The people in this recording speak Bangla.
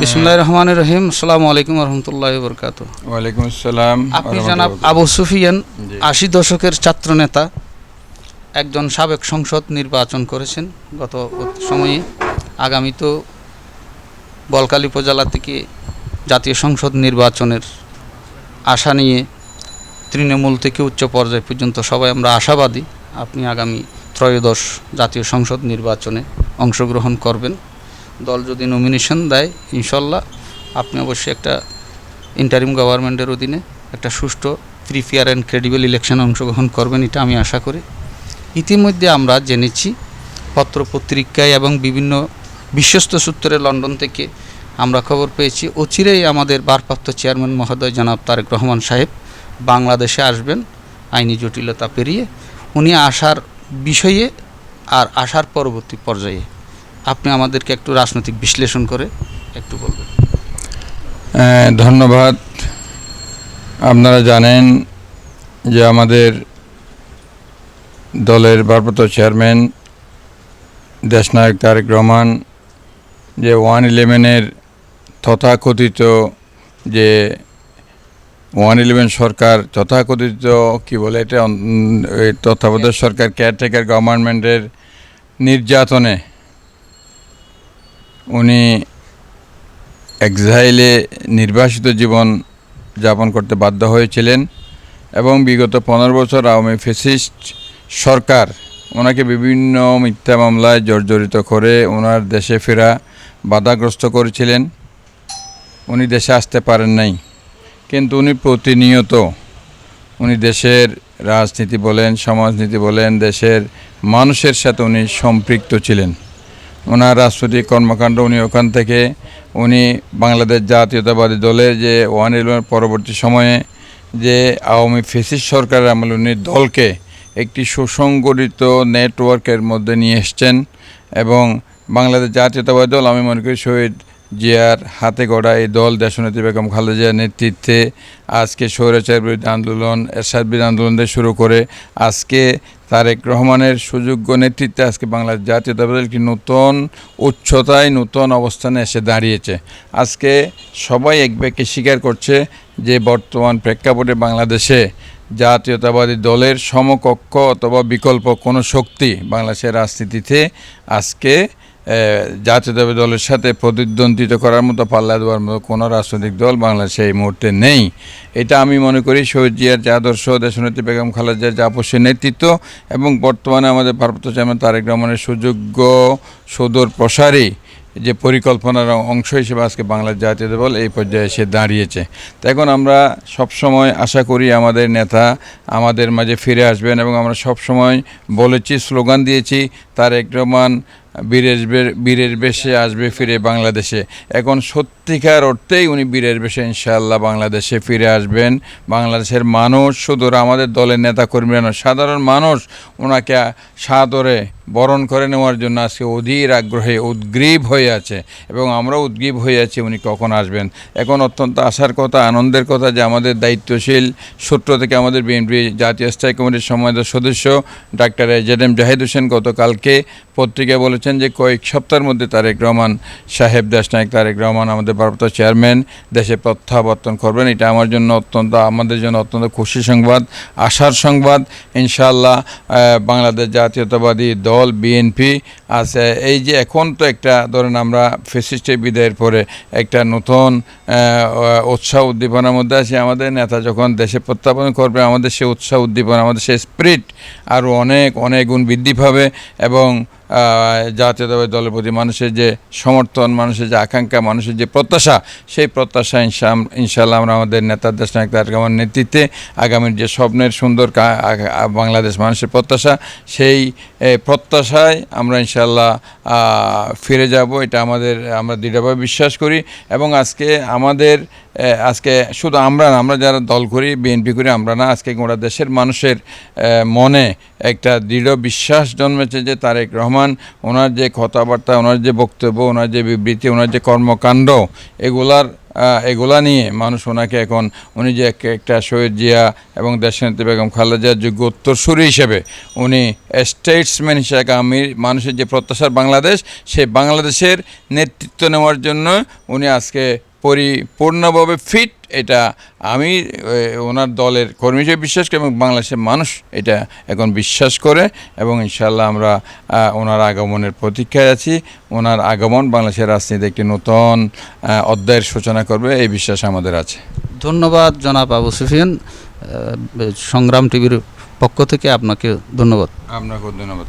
বিসমুল্লাহ রহমান রহিম আসসালামু আলাইকুম রহমতুল্লাহ বরকাত ওয়ালাইকুম আসসালাম আপনি জানাব। আবু সুফিয়ান। আশি দশকের ছাত্রনেতা একজন সাবেক সংসদ নির্বাচন করেছেন গত সময়ে। আগামী তো বলকালী উপজেলা থেকে জাতীয় সংসদ নির্বাচনের আশা নিয়ে তৃণমূল থেকে উচ্চ পর্যায় পর্যন্ত সবাই আমরা আশাবাদী। আপনি আগামী ত্রয়োদশ জাতীয় সংসদ নির্বাচনে অংশগ্রহণ করবেন। দল যদি নমিনেশন দেয়, ইনশাল্লাহ আপনি অবশ্যই একটা ইন্টারিম গভর্নমেন্টের অধীনে একটা সুষ্ঠু ফ্রি ফেয়ার অ্যান্ড ক্রেডিবল ইলেকশনে অংশগ্রহণ করবেন, এটা আমি আশা করি। ইতিমধ্যে আমরা জেনেছি পত্রপত্রিকায় এবং বিভিন্ন বিশ্বস্ত সূত্রে লন্ডন থেকে আমরা খবর পেয়েছি, অচিরেই আমাদের ভারপ্রাপ্ত চেয়ারম্যান মহোদয় জনাব তারেক রহমান সাহেব বাংলাদেশে আসবেন, আইনি জটিলতা পেরিয়ে। উনি আসার বিষয়ে আর আসার পরবর্তী পর্যায়ে আপনি আমাদেরকে একটু রাজনৈতিক বিশ্লেষণ করে একটু বলবেন। ধন্যবাদ। আপনারা জানেন যে আমাদের দলের ভারপ্রাপ্ত চেয়ারম্যান দেশনায়ক তারেক রহমান যে ওয়ান ইলেভেনের তথাকথিত যে ওয়ান ইলেভেন সরকার, তথাকথিত কি বলে এটা? তত্ত্বাবধায়ক সরকার কেয়ারটেকার গভর্নমেন্টের নির্যাতনে উনি এক্সাইলে নির্বাসিত জীবন যাপন করতে বাধ্য হয়েছিলেন এবং বিগত পনেরো বছর আওয়ামী ফেসিস্ট সরকার ওনাকে বিভিন্ন মিথ্যা মামলায় জর্জরিত করে ওনার দেশে ফেরা বাধাগ্রস্ত করেছিলেন। উনি দেশে আসতে পারেন নাই। কিন্তু উনি প্রতিনিয়ত উনি দেশের রাজনীতি বলেন, সমাজনীতি বলেন, দেশের মানুষের সাথে উনি সম্পৃক্ত ছিলেন। ওনার রাজনৈতিক কর্মকাণ্ড, উনি ওখান থেকে উনি বাংলাদেশ জাতীয়তাবাদী দলে যে ওয়ান ইলেভেন পরবর্তী সময়ে যে আওয়ামী ফেসিস সরকারের আমলে উনি দলকে একটি সুসংগঠিত নেটওয়ার্কের মধ্যে নিয়ে এসছেন এবং বাংলাদেশ জাতীয়তাবাদী দল, আমি মনে করি শহীদ জিয়ার হাতে গড়া এই দল দেশনেত্রী বেগম খালেদা জিয়ার নেতৃত্বে আজকে স্বৈরাচার বিরোধী আন্দোলন, এরশাদ বিরোধী আন্দোলন থেকে শুরু করে আজকে তারেক রহমানের সুযোগ্য নেতৃত্বে আজকে বাংলাদেশ জাতীয়তাবাদী একটি নতুন উচ্চতায় নতুন অবস্থানে এসে দাঁড়িয়েছে। আজকে সবাই এক ব্যাগকে স্বীকার করছে যে বর্তমান প্রেক্ষাপটে বাংলাদেশে জাতীয়তাবাদী দলের সমকক্ষ অথবা বিকল্প কোনো শক্তি বাংলাদেশের রাজনীতিতে আজকে জাতীয়তাবাদী দলের সাথে প্রতিদ্বন্দ্বিতা করার মতো পাল্লা দেওয়ার মতো কোনো রাজনৈতিক দল বাংলাদেশে এই মুহূর্তে নেই। এটা আমি মনে করি শহীদ জিয়ার যে আদর্শ, দেশনেত্রী বেগম খালেদা জিয়ার যে আপসের নেতৃত্ব এবং বর্তমানে আমাদের ভারপ্রাপ্ত চেয়ারম্যান তারেক রহমানের সুযোগ্য সুদূর প্রসারী যে পরিকল্পনার অংশ হিসেবে আজকে বাংলার জাতীয় দল এই পর্যায়ে এসে দাঁড়িয়েছে। তো এখন আমরা সবসময় আশা করি আমাদের নেতা আমাদের মাঝে ফিরে আসবেন এবং আমরা সবসময় বলেছি, স্লোগান দিয়েছি, তারেক রহমান বীরের বীরের বেশে আসবে, ফিরে বাংলাদেশে। এখন সত্যিকার অর্থেই উনি বীরের বেশে ইনশাআল্লাহ বাংলাদেশে ফিরে আসবেন। বাংলাদেশের মানুষ শুধু আমাদের দলের নেতা কর্মীরা নয়, সাধারণ মানুষ ওনাকে সাদরে বরণ করে নেওয়ার জন্য আজকে অধীর আগ্রহে উদ্গ্রীব হয়ে আছে এবং আমরা উদ্গ্রীব হয়ে আছি উনি কখন আসবেন। এখন অত্যন্ত আশার কথা, আনন্দের কথা যে আমাদের দায়িত্বশীল সূত্র থেকে আমাদের বিএনপি জাতীয় স্থায়ী কমিটির সম্মানিত সদস্য doctor AZ M Zahid Hossain গতকালকে পত্রিকায় বলেছেন যে কয়েক সপ্তাহের মধ্যে তারেক রহমান সাহেব দেশনায়ক তারেক রহমান আমাদের ভারপ্রাপ্ত চেয়ারম্যান দেশে প্রত্যাবর্তন করবেন। এটা আমার জন্য অত্যন্ত আমাদের জন্য অত্যন্ত খুশি সংবাদ আশার সংবাদ। ইনশাআল্লাহ আহ, বাংলাদেশ জাতীয়তাবাদী দল বিএনপি আছে। এই যে এখন তো একটা ধরেন আমরা ফেসিস্টের বিদায়ের পরে একটা নতুন উৎসাহ উদ্দীপনার মধ্যে আছি। আমাদের নেতা যখন দেশে প্রত্যাবর্তন করবে আমাদের সে উৎসাহ উদ্দীপনা আমাদের সে স্প্রিট আরও অনেক অনেক গুণ বৃদ্ধি পাবে এবং জাতীয়তাবাদী দলের প্রতি মানুষের যে সমর্থন, মানুষের যে আকাঙ্ক্ষা, মানুষের যে প্রত্যাশা, সেই প্রত্যাশা ইনশা- ইনশাআল্লাহ আমরা আমাদের নেতা দেশ নায়ক তারেক রহমানের নেতৃত্বে আগামীর যে স্বপ্নের সুন্দর বাংলাদেশ মানুষের প্রত্যাশা, সেই প্রত্যাশায় আমরা ইনশাল্লাহ ফিরে যাব। এটা আমাদের আমরা দৃঢ়ভাবে বিশ্বাস করি। এবং আজকে আমাদের আজকে শুধু আমরা না, আমরা যারা দল করি, বিএনপি করি, আমরা না, আজকে গোটা দেশের মানুষের মনে একটা দৃঢ় বিশ্বাস জন্মেছে যে তারেক রহমান, ওনার যে কথাবার্তা, ওনার যে বক্তব্য, ওনার যে বিবৃতি, ওনার যে কর্মকাণ্ড, এগুলার এগুলা নিয়ে মানুষ ওনাকে এখন, উনি যে এক- একটা শহীদ জিয়া এবং দেশনেত্রী বেগম খালেদা জিয়ার যোগ্য উত্তরসূরি হিসেবে, উনি স্টেটসম্যান হিসেবে আমি, মানুষের যে প্রত্যাশার বাংলাদেশ সেই বাংলাদেশের নেতৃত্ব নেওয়ার জন্য উনি আজকে পরিপূর্ণভাবে ফিট এটা আমি ওনার দলের কর্মী হিসেবে বিশ্বাস করি এবং বাংলাদেশের মানুষ এটা এখন বিশ্বাস করে এবং ইনশাল্লাহ আমরা ওনার আগমনের প্রতীক্ষায় আছি। ওনার আগমন বাংলাদেশের রাজনীতিতে একটি নতুন অধ্যায়ের সূচনা করবে এই বিশ্বাস আমাদের আছে। ধন্যবাদ জনাব আবু সুফিয়ান। সংগ্রাম টিভির পক্ষ থেকে আপনাকে ধন্যবাদ। আপনাকেও ধন্যবাদ।